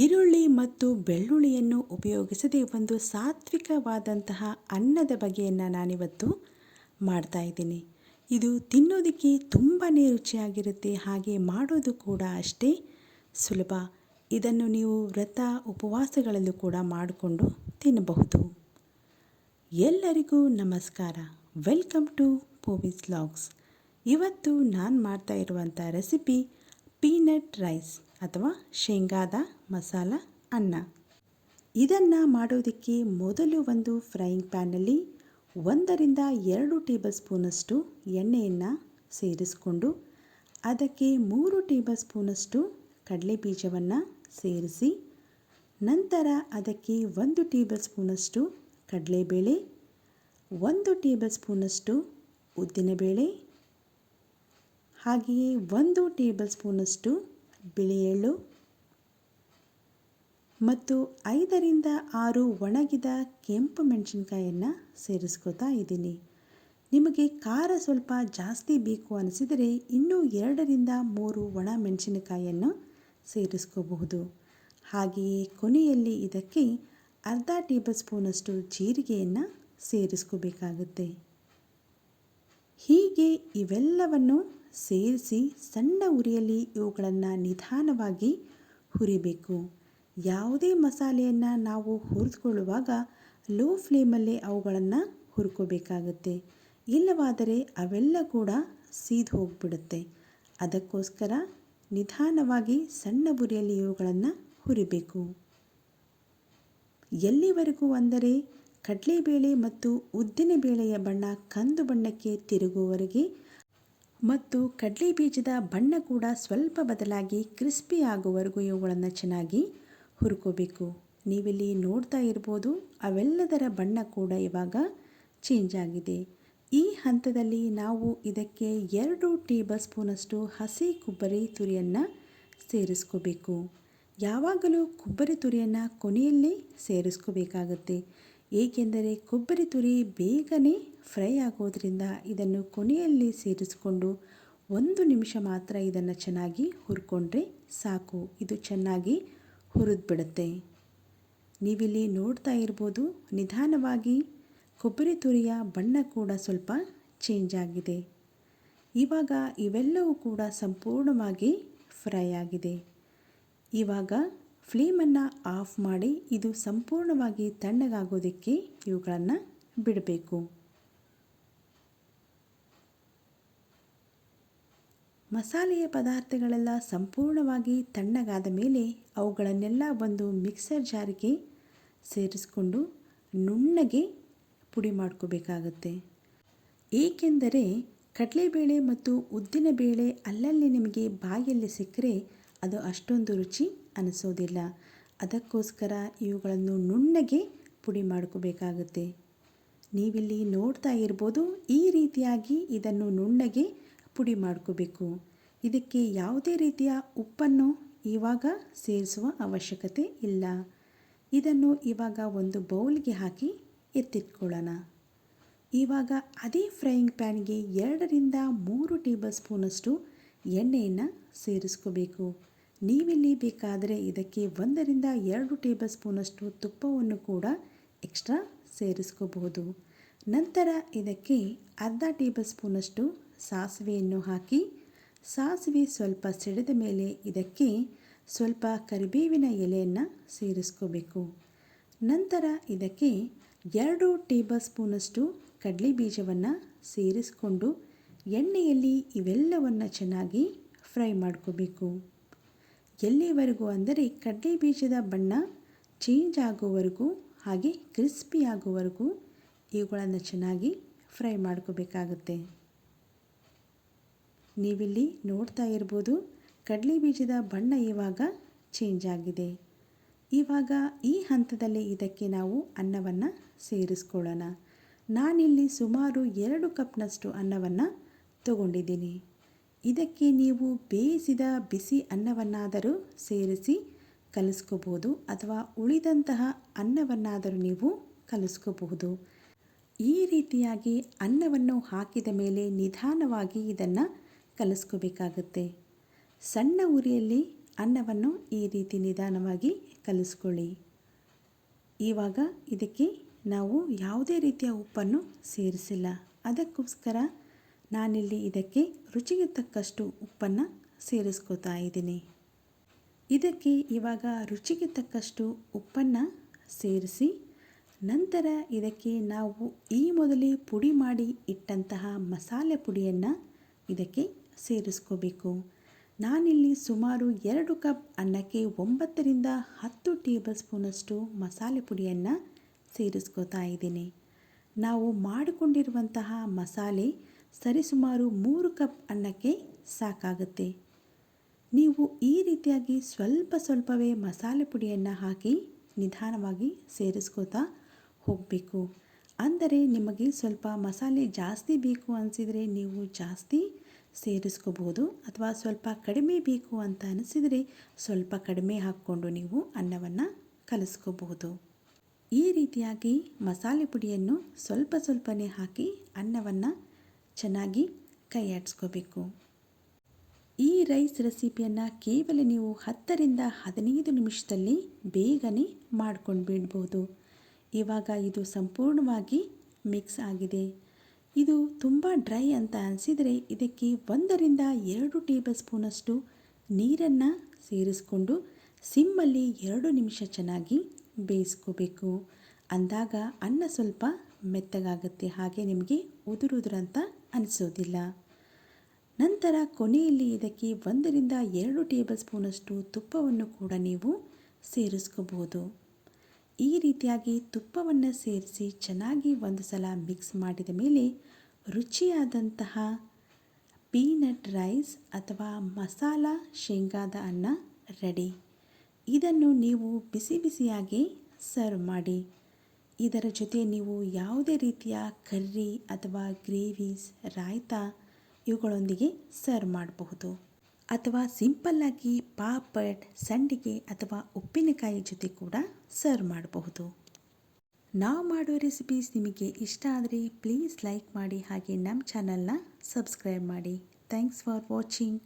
ಈರುಳ್ಳಿ ಮತ್ತು ಬೆಳ್ಳುಳ್ಳಿಯನ್ನು ಉಪಯೋಗಿಸದೆ ಒಂದು ಸಾತ್ವಿಕವಾದಂತಹ ಅನ್ನದ ಬಗೆಯನ್ನು ನಾನಿವತ್ತು ಮಾಡ್ತಾ ಇದ್ದೀನಿ. ಇದು ತಿನ್ನೋದಕ್ಕೆ ತುಂಬಾ ರುಚಿಯಾಗಿರುತ್ತೆ. ಹಾಗೆ ಮಾಡೋದು ಕೂಡ ಅಷ್ಟೇ ಸುಲಭ. ಇದನ್ನು ನೀವು ವ್ರತ ಉಪವಾಸಗಳಲ್ಲೂ ಕೂಡ ಮಾಡಿಕೊಂಡು ತಿನ್ನಬಹುದು. ಎಲ್ಲರಿಗೂ ನಮಸ್ಕಾರ. Welcome to Poovi's vlogs. ಇವತ್ತು ನಾನು ಮಾಡ್ತಾ ಇರುವಂಥ ರೆಸಿಪಿ ಪೀನಟ್ ರೈಸ್ ಅಥವಾ ಶೇಂಗಾದ ಮಸಾಲ ಅನ್ನ. ಇದನ್ನು ಮಾಡೋದಕ್ಕೆ ಮೊದಲು ಒಂದು ಫ್ರೈಯಿಂಗ್ ಪ್ಯಾನಲ್ಲಿ ಒಂದರಿಂದ ಎರಡು ಟೇಬಲ್ ಸ್ಪೂನಷ್ಟು ಎಣ್ಣೆಯನ್ನು ಸೇರಿಸಿಕೊಂಡು ಅದಕ್ಕೆ ಮೂರು ಟೇಬಲ್ ಸ್ಪೂನಷ್ಟು ಕಡಲೆ ಬೀಜವನ್ನು ಸೇರಿಸಿ, ನಂತರ ಅದಕ್ಕೆ ಒಂದು ಟೇಬಲ್ ಸ್ಪೂನಷ್ಟು ಕಡಲೆಬೇಳೆ, ಒಂದು ಟೇಬಲ್ ಸ್ಪೂನಷ್ಟು ಉದ್ದಿನಬೇಳೆ ಹಾಗೆಯೇ ಒಂದು ಟೇಬಲ್ ಸ್ಪೂನಷ್ಟು ಬಿಳಿ ಎಳ್ಳು ಮತ್ತು ಐದರಿಂದ ಆರು ಒಣಗಿದ ಕೆಂಪು ಮೆಣಸಿನ್ಕಾಯನ್ನು ಸೇರಿಸ್ಕೋತಾ ಇದ್ದೀನಿ. ನಿಮಗೆ ಖಾರ ಸ್ವಲ್ಪ ಜಾಸ್ತಿ ಬೇಕು ಅನಿಸಿದರೆ ಇನ್ನೂ ಎರಡರಿಂದ ಮೂರು ಒಣ ಮೆಣಸಿನಕಾಯಿಯನ್ನು ಸೇರಿಸ್ಕೋಬಹುದು. ಹಾಗೆಯೇ ಕೊನೆಯಲ್ಲಿ ಇದಕ್ಕೆ ಅರ್ಧ ಟೇಬಲ್ ಸ್ಪೂನಷ್ಟು ಜೀರಿಗೆಯನ್ನು ಸೇರಿಸ್ಕೋಬೇಕಾಗುತ್ತೆ. ಹೀಗೆ ಇವೆಲ್ಲವನ್ನು ಸೇರಿಸಿ ಸಣ್ಣ ಉರಿಯಲ್ಲಿ ಇವುಗಳನ್ನು ನಿಧಾನವಾಗಿ ಹುರಿಬೇಕು. ಯಾವುದೇ ಮಸಾಲೆಯನ್ನು ನಾವು ಹುರಿದುಕೊಳ್ಳುವಾಗ ಲೋ ಫ್ಲೇಮಲ್ಲಿ ಅವುಗಳನ್ನು ಹುರ್ಕೋಬೇಕಾಗುತ್ತೆ. ಇಲ್ಲವಾದರೆ ಅವೆಲ್ಲ ಕೂಡ ಸೀದು ಹೋಗ್ಬಿಡುತ್ತೆ. ಅದಕ್ಕೋಸ್ಕರ ನಿಧಾನವಾಗಿ ಸಣ್ಣ ಉರಿಯಲ್ಲಿ ಇವುಗಳನ್ನು ಹುರಿಬೇಕು. ಎಲ್ಲಿವರೆಗೂ ಅಂದರೆ ಕಡಲೆಬೇಳೆ ಮತ್ತು ಉದ್ದಿನ ಬೇಳೆಯ ಬಣ್ಣ ಕಂದು ಬಣ್ಣಕ್ಕೆ ತಿರುಗುವವರೆಗೆ ಮತ್ತು ಕಡಲೆ ಬೀಜದ ಬಣ್ಣ ಕೂಡ ಸ್ವಲ್ಪ ಬದಲಾಗಿ ಕ್ರಿಸ್ಪಿ ಆಗುವವರೆಗೂ ಇವುಗಳನ್ನು ಚೆನ್ನಾಗಿ ಹುರ್ಕೋಬೇಕು. ನೀವಿಲ್ಲಿ ನೋಡ್ತಾ ಇರ್ಬೋದು, ಅವೆಲ್ಲದರ ಬಣ್ಣ ಕೂಡ ಇವಾಗ ಚೇಂಜ್ ಆಗಿದೆ. ಈ ಹಂತದಲ್ಲಿ ನಾವು ಇದಕ್ಕೆ ಎರಡು ಟೇಬಲ್ ಸ್ಪೂನಷ್ಟು ಹಸಿ ಕೊಬ್ಬರಿ ತುರಿಯನ್ನು ಸೇರಿಸ್ಕೋಬೇಕು. ಯಾವಾಗಲೂ ಕೊಬ್ಬರಿ ತುರಿಯನ್ನು ಕೊನೆಯಲ್ಲಿ ಸೇರಿಸ್ಕೋಬೇಕಾಗುತ್ತೆ. ಏಕೆಂದರೆ ಕೊಬ್ಬರಿ ತುರಿ ಬೇಗನೆ ಫ್ರೈ ಆಗೋದ್ರಿಂದ ಇದನ್ನು ಕೊನೆಯಲ್ಲಿ ಸೇರಿಸಿಕೊಂಡು ಒಂದು ನಿಮಿಷ ಮಾತ್ರ ಇದನ್ನು ಚೆನ್ನಾಗಿ ಹುರ್ಕೊಂಡ್ರೆ ಸಾಕು. ಇದು ಚೆನ್ನಾಗಿ ಹುರಿದ್ಬಿಡುತ್ತೆ. ನೀವಿಲ್ಲಿ ನೋಡ್ತಾ ಇರ್ಬೋದು, ನಿಧಾನವಾಗಿ ಕೊಬ್ಬರಿ ತುರಿಯ ಬಣ್ಣ ಕೂಡ ಸ್ವಲ್ಪ ಚೇಂಜ್ ಆಗಿದೆ. ಇವಾಗ ಇವೆಲ್ಲವೂ ಕೂಡ ಸಂಪೂರ್ಣವಾಗಿ ಫ್ರೈ ಆಗಿದೆ. ಇವಾಗ ಫ್ಲೇಮನ್ನು ಆಫ್ ಮಾಡಿ ಇದು ಸಂಪೂರ್ಣವಾಗಿ ತಣ್ಣಗಾಗೋದಕ್ಕೆ ಇವುಗಳನ್ನು ಬಿಡಬೇಕು. ಮಸಾಲೆಯ ಪದಾರ್ಥಗಳೆಲ್ಲ ಸಂಪೂರ್ಣವಾಗಿ ತಣ್ಣಗಾದ ಮೇಲೆ ಅವುಗಳನ್ನೆಲ್ಲ ಒಂದು ಮಿಕ್ಸರ್ ಜಾರಿಗೆ ಸೇರಿಸ್ಕೊಂಡು ನುಣ್ಣಗೆ ಪುಡಿ ಮಾಡ್ಕೋಬೇಕಾಗತ್ತೆ. ಏಕೆಂದರೆ ಕಡಲೆಬೇಳೆ ಮತ್ತು ಉದ್ದಿನ ಬೇಳೆ ಅಲ್ಲಲ್ಲಿ ನಿಮಗೆ ಬಾಯಲ್ಲಿ ಸಿಕ್ಕರೆ ಅದು ಅಷ್ಟೊಂದು ರುಚಿ ಅನಿಸೋದಿಲ್ಲ. ಅದಕ್ಕೋಸ್ಕರ ಇವುಗಳನ್ನು ನುಣ್ಣಗೆ ಪುಡಿ ಮಾಡ್ಕೋಬೇಕಾಗುತ್ತೆ. ನೀವಿಲ್ಲಿ ನೋಡ್ತಾ ಇರ್ಬೋದು, ಈ ರೀತಿಯಾಗಿ ಇದನ್ನು ನುಣ್ಣಗೆ ಪುಡಿ ಮಾಡ್ಕೋಬೇಕು. ಇದಕ್ಕೆ ಯಾವುದೇ ರೀತಿಯ ಉಪ್ಪನ್ನು ಇವಾಗ ಸೇರಿಸುವ ಅವಶ್ಯಕತೆ ಇಲ್ಲ. ಇದನ್ನು ಇವಾಗ ಒಂದು ಬೌಲ್ಗೆ ಹಾಕಿ ಎತ್ತಿಟ್ಕೊಳ್ಳೋಣ. ಇವಾಗ ಅದೇ ಫ್ರೈಯಿಂಗ್ ಪ್ಯಾನ್ಗೆ ಎರಡರಿಂದ ಮೂರು ಟೇಬಲ್ ಸ್ಪೂನಷ್ಟು ಎಣ್ಣೆಯನ್ನು ಸೇರಿಸ್ಕೋಬೇಕು. ನೀವಿಲ್ಲಿ ಬೇಕಾದರೆ ಇದಕ್ಕೆ ಒಂದರಿಂದ ಎರಡು ಟೇಬಲ್ ಸ್ಪೂನಷ್ಟು ತುಪ್ಪವನ್ನು ಕೂಡ ಎಕ್ಸ್ಟ್ರಾ ಸೇರಿಸ್ಕೋಬಹುದು. ನಂತರ ಇದಕ್ಕೆ ಅರ್ಧ ಟೇಬಲ್ ಸ್ಪೂನಷ್ಟು ಸಾಸಿವೆಯನ್ನು ಹಾಕಿ, ಸಾಸಿವೆ ಸ್ವಲ್ಪ ಸಿಡಿದ ಮೇಲೆ ಇದಕ್ಕೆ ಸ್ವಲ್ಪ ಕರಿಬೇವಿನ ಎಲೆಯನ್ನು ಸೇರಿಸ್ಕೋಬೇಕು. ನಂತರ ಇದಕ್ಕೆ ಎರಡು ಟೇಬಲ್ ಸ್ಪೂನಷ್ಟು ಕಡಲೆ ಬೀಜವನ್ನು ಸೇರಿಸ್ಕೊಂಡು ಎಣ್ಣೆಯಲ್ಲಿ ಇವೆಲ್ಲವನ್ನು ಚೆನ್ನಾಗಿ ಫ್ರೈ ಮಾಡ್ಕೋಬೇಕು. ಎಲ್ಲಿವರೆಗೂ ಅಂದರೆ ಕಡಲೆ ಬೀಜದ ಬಣ್ಣ ಚೇಂಜ್ ಆಗೋವರೆಗೂ ಹಾಗೆ ಕ್ರಿಸ್ಪಿ ಆಗೋವರೆಗೂ ಇವುಗಳನ್ನು ಚೆನ್ನಾಗಿ ಫ್ರೈ ಮಾಡ್ಕೋಬೇಕಾಗುತ್ತೆ. ನೀವಿಲ್ಲಿ ನೋಡ್ತಾ ಇರ್ಬೋದು ಕಡಲೆ ಬೀಜದ ಬಣ್ಣ ಇವಾಗ ಚೇಂಜ್ ಆಗಿದೆ. ಇವಾಗ ಈ ಹಂತದಲ್ಲಿ ಇದಕ್ಕೆ ನಾವು ಅನ್ನವನ್ನು ಸೇರಿಸ್ಕೊಳ್ಳೋಣ. ನಾನಿಲ್ಲಿ ಸುಮಾರು ಎರಡು ಕಪ್ನಷ್ಟು ಅನ್ನವನ್ನು ತಗೊಂಡಿದ್ದೀನಿ. ಇದಕ್ಕೆ ನೀವು ಬೇಯಿಸಿದ ಬಿಸಿ ಅನ್ನವನ್ನಾದರೂ ಸೇರಿಸಿ ಕಲಿಸ್ಕೋಬೋದು ಅಥವಾ ಉಳಿದಂತಹ ಅನ್ನವನ್ನಾದರೂ ನೀವು ಕಲಿಸ್ಕೋಬಹುದು. ಈ ರೀತಿಯಾಗಿ ಅನ್ನವನ್ನು ಹಾಕಿದ ಮೇಲೆ ನಿಧಾನವಾಗಿ ಇದನ್ನು ಕಲಿಸ್ಕೋಬೇಕಾಗುತ್ತೆ. ಸಣ್ಣ ಉರಿಯಲ್ಲಿ ಅನ್ನವನ್ನು ಈ ರೀತಿ ನಿಧಾನವಾಗಿ ಕಲಿಸ್ಕೊಳ್ಳಿ. ಇವಾಗ ಇದಕ್ಕೆ ನಾವು ಯಾವುದೇ ರೀತಿಯ ಉಪ್ಪನ್ನು ಸೇರಿಸಿಲ್ಲ. ಅದಕ್ಕೋಸ್ಕರ ನಾನಿಲ್ಲಿ ಇದಕ್ಕೆ ರುಚಿಗೆ ತಕ್ಕಷ್ಟು ಉಪ್ಪನ್ನು ಸೇರಿಸ್ಕೋತಾ ಇದ್ದೀನಿ. ಇದಕ್ಕೆ ಇವಾಗ ರುಚಿಗೆ ತಕ್ಕಷ್ಟು ಉಪ್ಪನ್ನು ಸೇರಿಸಿ, ನಂತರ ಇದಕ್ಕೆ ನಾವು ಈ ಮೊದಲೇ ಪುಡಿ ಮಾಡಿ ಇಟ್ಟಂತಹ ಮಸಾಲೆ ಪುಡಿಯನ್ನು ಇದಕ್ಕೆ ಸೇರಿಸ್ಕೋಬೇಕು. ನಾನಿಲ್ಲಿ ಸುಮಾರು ಎರಡು ಕಪ್ ಅನ್ನಕ್ಕೆ ಒಂಬತ್ತರಿಂದ ಹತ್ತು ಟೇಬಲ್ ಸ್ಪೂನಷ್ಟು ಮಸಾಲೆ ಪುಡಿಯನ್ನು ಸೇರಿಸ್ಕೋತಾ ಇದ್ದೀನಿ. ನಾವು ಮಾಡಿಕೊಂಡಿರುವಂತಹ ಮಸಾಲೆ ಸರಿಸುಮಾರು ಮೂರು ಕಪ್ ಅನ್ನಕ್ಕೆ ಸಾಕಾಗುತ್ತೆ. ನೀವು ಈ ರೀತಿಯಾಗಿ ಸ್ವಲ್ಪ ಸ್ವಲ್ಪವೇ ಮಸಾಲೆ ಪುಡಿಯನ್ನು ಹಾಕಿ ನಿಧಾನವಾಗಿ ಸೇರಿಸ್ಕೋತಾ ಹೋಗಬೇಕು. ಅಂದರೆ ನಿಮಗೆ ಸ್ವಲ್ಪ ಮಸಾಲೆ ಜಾಸ್ತಿ ಬೇಕು ಅನಿಸಿದರೆ ನೀವು ಜಾಸ್ತಿ ಸೇರಿಸ್ಕೋಬೋದು ಅಥವಾ ಸ್ವಲ್ಪ ಕಡಿಮೆ ಬೇಕು ಅಂತ ಅನಿಸಿದರೆ ಸ್ವಲ್ಪ ಕಡಿಮೆ ಹಾಕ್ಕೊಂಡು ನೀವು ಅನ್ನವನ್ನು ಕಲಿಸ್ಕೋಬಹುದು ಈ ರೀತಿಯಾಗಿ ಮಸಾಲೆ ಪುಡಿಯನ್ನು ಸ್ವಲ್ಪ ಸ್ವಲ್ಪನೇ ಹಾಕಿ ಅನ್ನವನ್ನು ಚೆನ್ನಾಗಿ ಕೈಯಾಡಿಸ್ಕೋಬೇಕು. ಈ ರೈಸ್ ರೆಸಿಪಿಯನ್ನು ಕೇವಲ ನೀವು ಹತ್ತರಿಂದ ಹದಿನೈದು ನಿಮಿಷದಲ್ಲಿ ಬೇಗನೆ ಮಾಡ್ಕೊಂಡು ಬಿಡ್ಬೋದು. ಇವಾಗ ಇದು ಸಂಪೂರ್ಣವಾಗಿ ಮಿಕ್ಸ್ ಆಗಿದೆ. ಇದು ತುಂಬ ಡ್ರೈ ಅಂತ ಅನಿಸಿದರೆ ಇದಕ್ಕೆ ಒಂದರಿಂದ ಎರಡು ಟೇಬಲ್ ಸ್ಪೂನಷ್ಟು ನೀರನ್ನು ಸೇರಿಸ್ಕೊಂಡು ಸಿಮ್ಮಲ್ಲಿ ಎರಡು ನಿಮಿಷ ಚೆನ್ನಾಗಿ ಬೇಯಿಸ್ಕೋಬೇಕು. ಅಂದಾಗ ಅನ್ನ ಸ್ವಲ್ಪ ಮೆತ್ತಗಾಗುತ್ತೆ. ಹಾಗೆ ನಿಮಗೆ ಉದುರುದುರಂತ ಅನಿಸೋದಿಲ್ಲ. ನಂತರ ಕೊನೆಯಲ್ಲಿ ಇದಕ್ಕೆ ಒಂದರಿಂದ ಎರಡು ಟೇಬಲ್ ಸ್ಪೂನಷ್ಟು ತುಪ್ಪವನ್ನು ಕೂಡ ನೀವು ಸೇರಿಸ್ಕೋಬೋದು ಈ ರೀತಿಯಾಗಿ ತುಪ್ಪವನ್ನು ಸೇರಿಸಿ ಚೆನ್ನಾಗಿ ಒಂದು ಸಲ ಮಿಕ್ಸ್ ಮಾಡಿದ ಮೇಲೆ ರುಚಿಯಾದಂತಹ ಪೀನಟ್ ರೈಸ್ ಅಥವಾ ಮಸಾಲ ಶೇಂಗಾದ ಅನ್ನ ರೆಡಿ ಇದನ್ನು ನೀವು ಬಿಸಿ ಬಿಸಿಯಾಗಿ ಸರ್ವ್ ಮಾಡಿ. ಇದರ ಜೊತೆ ನೀವು ಯಾವುದೇ ರೀತಿಯ ಕರ್ರಿ ಅಥವಾ ಗ್ರೇವೀಸ್, ರಾಯ್ತ ಇವುಗಳೊಂದಿಗೆ ಸರ್ವ್ ಮಾಡಬಹುದು. ಅಥವಾ ಸಿಂಪಲ್ಲಾಗಿ ಪಾಪಡ್, ಸಂಡಿಗೆ ಅಥವಾ ಉಪ್ಪಿನಕಾಯಿ ಜೊತೆ ಕೂಡ ಸರ್ವ್ ಮಾಡಬಹುದು. ನಾವು ಮಾಡೋ ರೆಸಿಪೀಸ್ ನಿಮಗೆ ಇಷ್ಟ ಆದರೆ ಪ್ಲೀಸ್ ಲೈಕ್ ಮಾಡಿ ಹಾಗೆ ನಮ್ಮ ಚಾನಲ್ನ ಸಬ್ಸ್ಕ್ರೈಬ್ ಮಾಡಿ. Thanks for watching